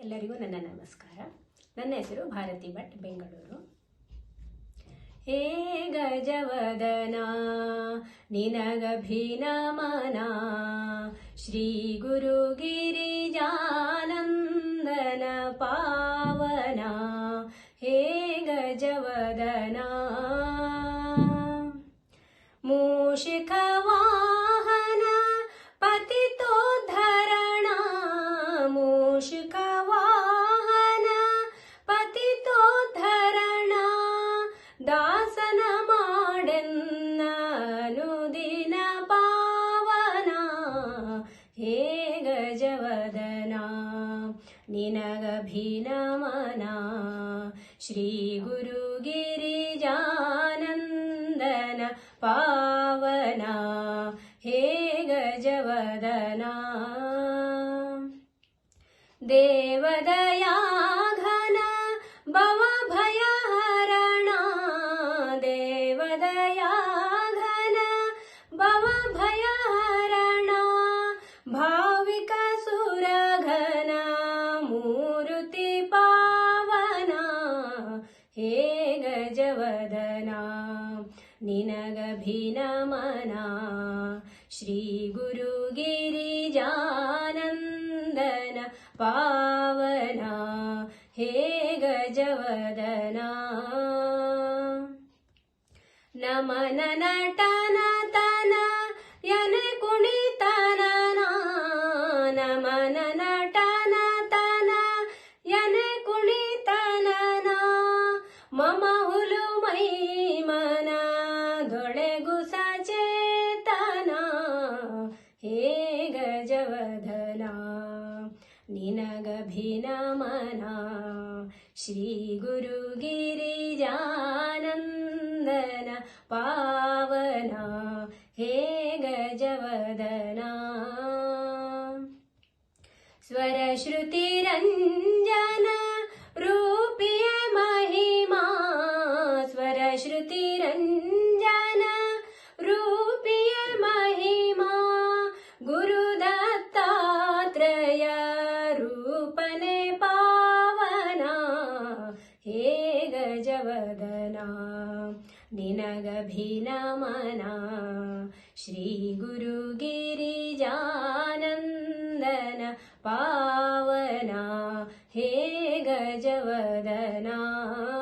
ಎಲ್ಲರಿಗೂ ನನ್ನ ನಮಸ್ಕಾರ. ನನ್ನ ಹೆಸರು ಭಾರತಿ ಭಟ್, ಬೆಂಗಳೂರು. ಹೇ ಗಜವದನ ನಿನಗಭಿನಮನ ಶ್ರೀ ಗುರು ಗಿರಿಜಾನಂದನ ಪಾವನ. ಹೇ ಗಜವದನ ಮೂಷಿಕವಾಹನ निनगभिनमना। श्रीगुरुगिरिजानन्दन पावना। हे गजवदना। देवदयाघन भवभयाणा देवदयाघन भव ಹೇ ಗಜವದನ ನಿನಗಭಿನಮನ ಶ್ರೀ ಗುರು ಗಿರಿಜಾನಂದನ ಪಾವನ ಹೇ ಗಜವದನ ನಮನ ನಟನ मम हुलुमहि मना गणे गुसचेतन हे गजवधना निनगभिनमना श्रीगुरुगिरिजानन्दन पावना हे गजवदना। स्वरश्रुतिरञ्जना दिनगभिनमना श्रीगुरुगिरिजानन्दन पावना। हे गजवदना।